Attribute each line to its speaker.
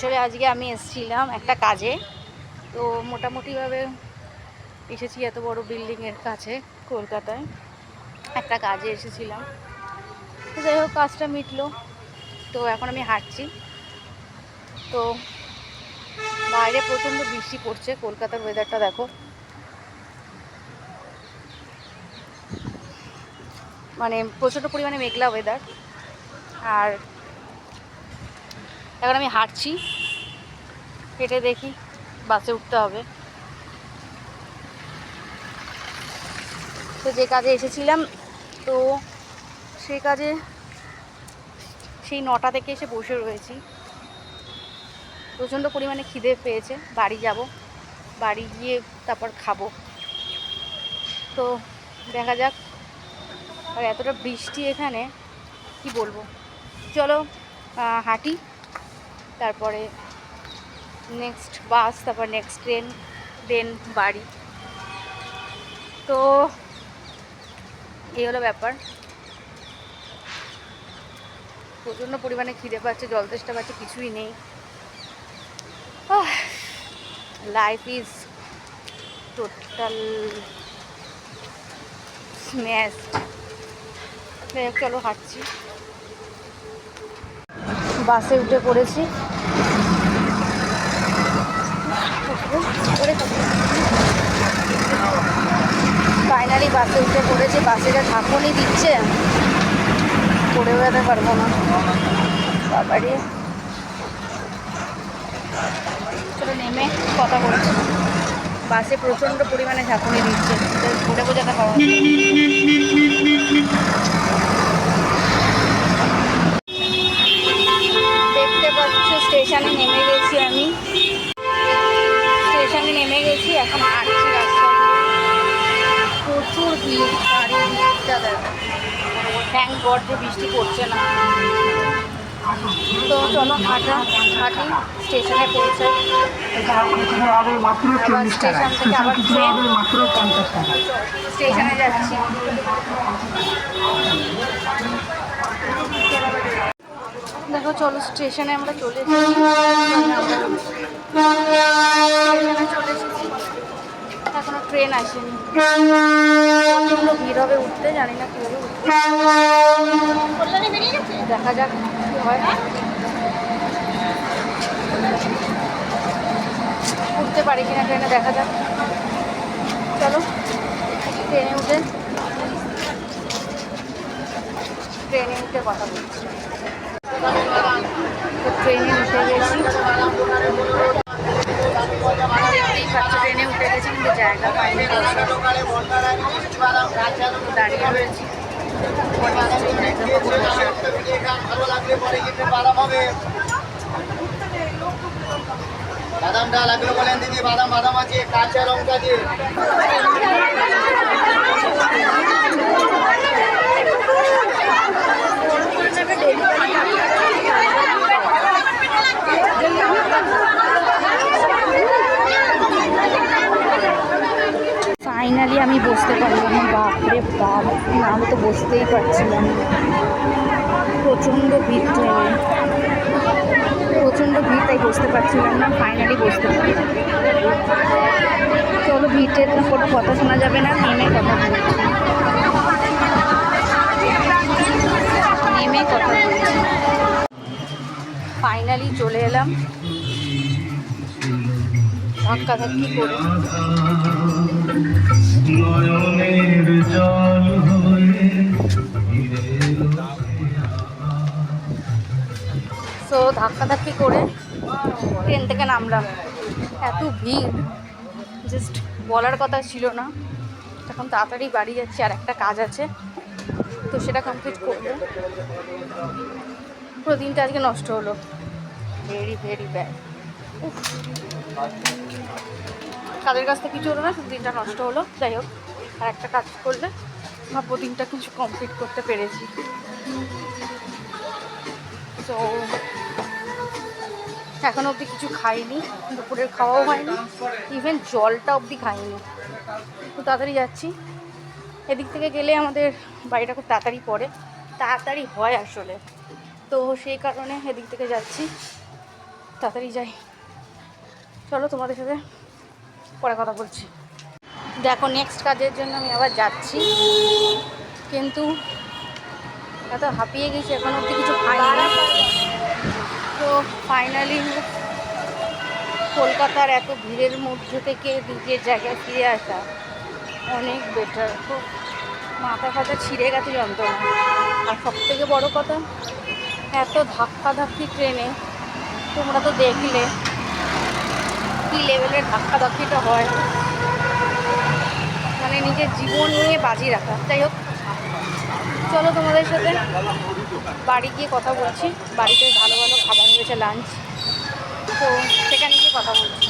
Speaker 1: আসলে আজকে আমি এসেছিলাম একটা কাজে। তো মোটামুটিভাবে এসেছি এত বড় বিল্ডিংয়ের কাছে, কলকাতায়। একটা কাজে এসেছিলাম। যাই হোক, কাজটা মিটলো। তো এখন আমি হাঁটছি। তো বাইরে প্রচণ্ড বৃষ্টি পড়ছে, কলকাতার ওয়েদারটা দেখো। মানে প্রচণ্ড পরিমাণে মেঘলা ওয়েদার আর এখন আমি হাঁটছি। হেঁটে দেখি, বাসে উঠতে হবে। তো যে কাজে এসেছিলাম, তো সেই কাজে সেই নটা থেকে এসে বসে রয়েছি। প্রচণ্ড পরিমাণে খিদে পেয়েছে, বাড়ি যাব। বাড়ি গিয়ে তারপর খাব। তো দেখা যাক, আর এতটা বৃষ্টি এখানে, কি বলব? চলো হাঁটি। তারপরে নেক্সট বাস তারপর নেক্সট ট্রেন দেন বাড়ি। তো এই হলো ব্যাপার। প্রচণ্ড পরিমাণে খিদে পাচ্ছে, জল তেষ্টা পাচ্ছে, কিছুই নেই। লাইফ ইজ টোটাল স্ম্যাশড যাই চলো হাঁটছি। বাসে উঠে পড়েছি। ফাইনালি বাসে উঠে পড়েছি। বাসে যা ঝাঁকুনি দিচ্ছে পড়ে বেড়াতে পারব না। বাবারে। নেমে কথা বলছি। বাসে প্রচণ্ড পরিমাণে ঝাঁকুনি দিচ্ছে। ঘুরে বোঝাতে পারব থ্যাংক গড যে বৃষ্টি পড়ছে না। তো চলো হাঁটা, হাঁটি, স্টেশনে পৌঁছে স্টেশন থেকে আবার ট্রেন স্টেশনে যাচ্ছি। দেখো, চলো স্টেশনে আমরা চলে এসেছি। চলে এসেছি। এখনও ট্রেন আসেনি। প্রচণ্ড ভিড় হবে উঠতে জানি না কীভাবে উঠতে। দেখা যাক কি হয়। উঠতে পারি কিনা ট্রেনে দেখা যাক। চলো ট্রেনে উঠে। ট্রেনে উঠে কথা বলছি তো ট্রেনে উঠে গেছি দেখতেই পাচ্ছ ট্রেনে উঠে গেছি কিন্তু জায়গা বসার। তো দাঁড়িয়ে রয়েছি
Speaker 2: বাদামটা লাগল বলেন দিদি বাদাম বাদাম আছে কাঁচা লঙ্কা দিয়ে
Speaker 1: ফাইনালি আমি বসতে পারলাম বাপরে বাপ না আমি তো বসতেই পারছিলাম। প্রচণ্ড ভিড় ট্রেনে প্রচণ্ড ভিড়, তাই বসতে পারছিলাম না। ফাইনালি বসতে পারলাম। চলো ভিড়ে তো কোনো কথা শোনা যাবে না, নেমে কথা বলছি। নেমে কথা বলছি। ফাইনালি চলে এলাম। ধাক্কা ধাক্কি করে। সো ধাক্কাধাক্কি করে ট্রেন থেকে নামলাম। এত ভিড়। জাস্ট বলার কথা ছিল না। এখন তাড়াতাড়ি বাড়ি যাচ্ছি আর একটা কাজ আছে। তো সেটা কমপ্লিট করব। পুরো দিনটা আজকে নষ্ট হলো। ভেরি ভেরি ব্যাড কাজের কাছ থেকে কিছু হলো না? শুধু দিনটা নষ্ট হলো। যাই হোক, আর একটা কাজ করলে ভাববো দিনটা কিছু কমপ্লিট করতে পেরেছি। তো এখন অবধি কিছু খাইনি। দুপুরের খাওয়াও হয়নি। ইভেন জলটা অবধি খাইনি। খুব তাড়াতাড়ি যাচ্ছি। এদিক থেকে গেলে আমাদের বাড়িটা খুব তাড়াতাড়ি পড়ে। তাড়াতাড়ি হয় আসলে। তো সেই কারণে এদিক থেকে যাচ্ছি। তাড়াতাড়ি যাই। চলো তোমাদের সাথে পরে কথা বলছি। দেখো নেক্সট কাজের জন্য আমি আবার যাচ্ছি। কিন্তু এত হাঁপিয়ে গেছি, এখন অব্দি কিছু খাইনি। তো ফাইনালি কলকাতার এত ভিড়ের মধ্যে থেকে নিজের জায়গায় ফিরে আসা অনেক বেটার খুব মাথা ফাথা ছিঁড়ে গেছে যন্ত্রণা। আর সব থেকে বড় কথা, এত ধাক্কা ধাক্কি ট্রেনে তোমরা তো দেখলে কী লেভেলের ধাক্কা ধাক্কিটা হয়। মানে নিজের জীবন নিয়ে বাজি রাখা। যাই হোক, চলো তোমাদের সাথে বাড়ি গিয়ে কথা বলছি। বাড়িতে ভালো ভালো খাবার হয়েছে লাঞ্চ তো সেখানে গিয়ে কথা বলছি।